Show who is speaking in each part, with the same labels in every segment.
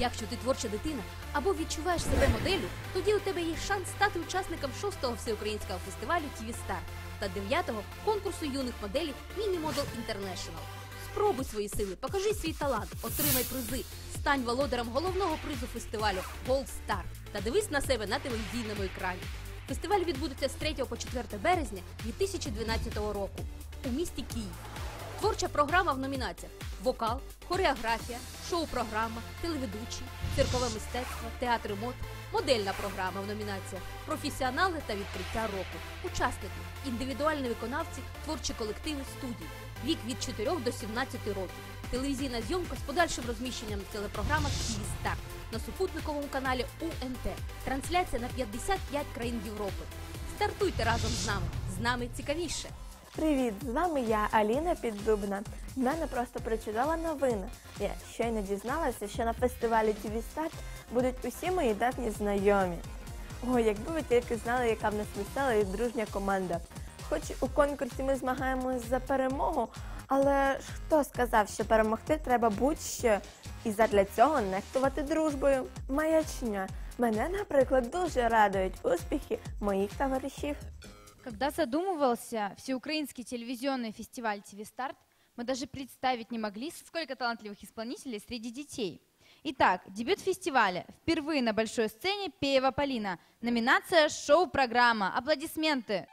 Speaker 1: Якщо ти творча дитина або відчуваєш себе моделлю, тоді у тебе є шанс стати учасником 6-го всеукраїнського фестивалю TV Star та 9-го конкурсу юних Mini Model International. Спробуй свої сили, покажи свій талант, отримай призи, стань володарем головного призу фестивалю Gold Star та дивись на себе на телевізійному екрані. Фестиваль відбудеться з 3 по 4 березня 2012 року у місті Київ. Творча програма в номінаціях: вокал, хореографія, шоу-програма, телеведучий, циркове мистецтво, театр мод, модельна програма в номінаціях, професіонали та відкриття року, учасники, індивідуальні виконавці, творчі колективи, студії, вік від 4 до 17 років, телевізійна зйомка з подальшим розміщенням телепрограми «Київ Стар» на супутниковому каналі УНТ, трансляція на 55 країн Європи. Стартуйте разом з нами. З нами цікавіше.
Speaker 2: Привіт, з вами я, Аліна Піддубна. В мене просто причудова новина. Я щойно дізналася, що на фестивалі TV Start будуть усі мої давні знайомі. Ой, якби ви тільки знали, яка в нас весела і дружня команда. Хоч у конкурсі ми змагаємось за перемогу, але ж хто сказав, що перемогти треба будь-що, і задля цього нехтувати дружбою. Маячня. Мене, наприклад, дуже радують успіхи моїх товаришів.
Speaker 3: Когда задумывался всеукраинский телевизионный фестиваль ТВ Старт, мы даже представить не могли, сколько талантливых исполнителей среди детей. Итак, дебют фестиваля. Впервые на большой сцене Пеева Полина. Номинация «Шоу-программа». Аплодисменты.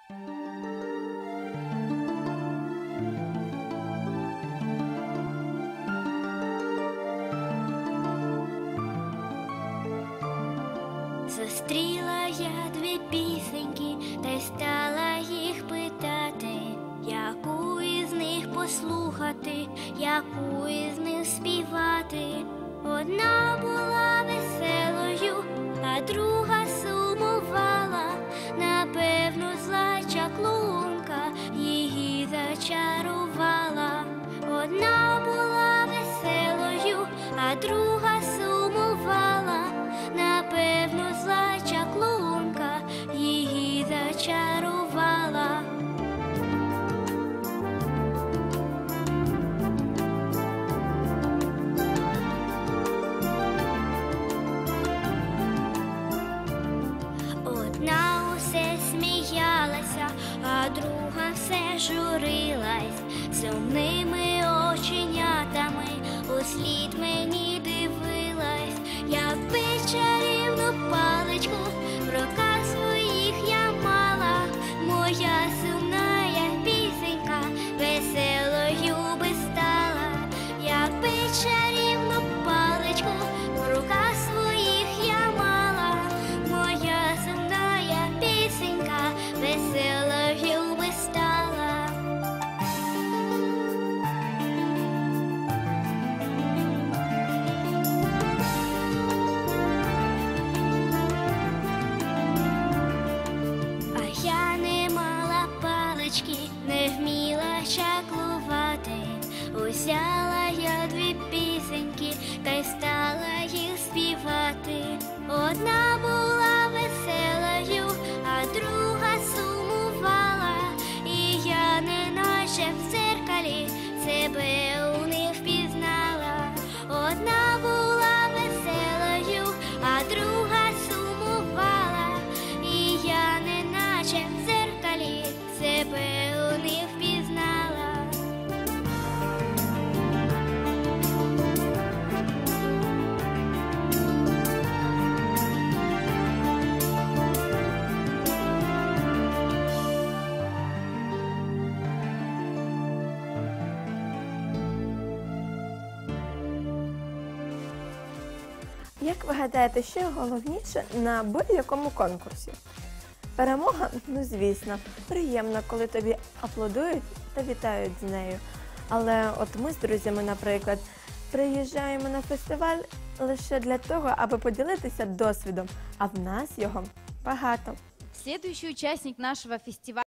Speaker 4: Зустріла я дві пісеньки, та й яку із них співати. Одна була веселою, а друга сумувала, напевно, зла чаклунка її зачарувала. Одна була веселою, а друга журилась, сумними оченятами. Услід мені дивилась, якби чарівну паличку в руках своїх я мала, моя сумна я пісенька веселою би стала, якби чарівну палички, не вміла чаклувати. Узяла я дві пісеньки та й стала
Speaker 2: Як ви гадаєте, що головніше на будь-якому конкурсі? Перемога, ну звісно, приємно, коли тобі аплодують та вітають з нею. Але от ми з друзями, наприклад, приїжджаємо на фестиваль лише для того, аби поділитися досвідом, а в нас його багато.
Speaker 3: Следующий участник нашего фестиваля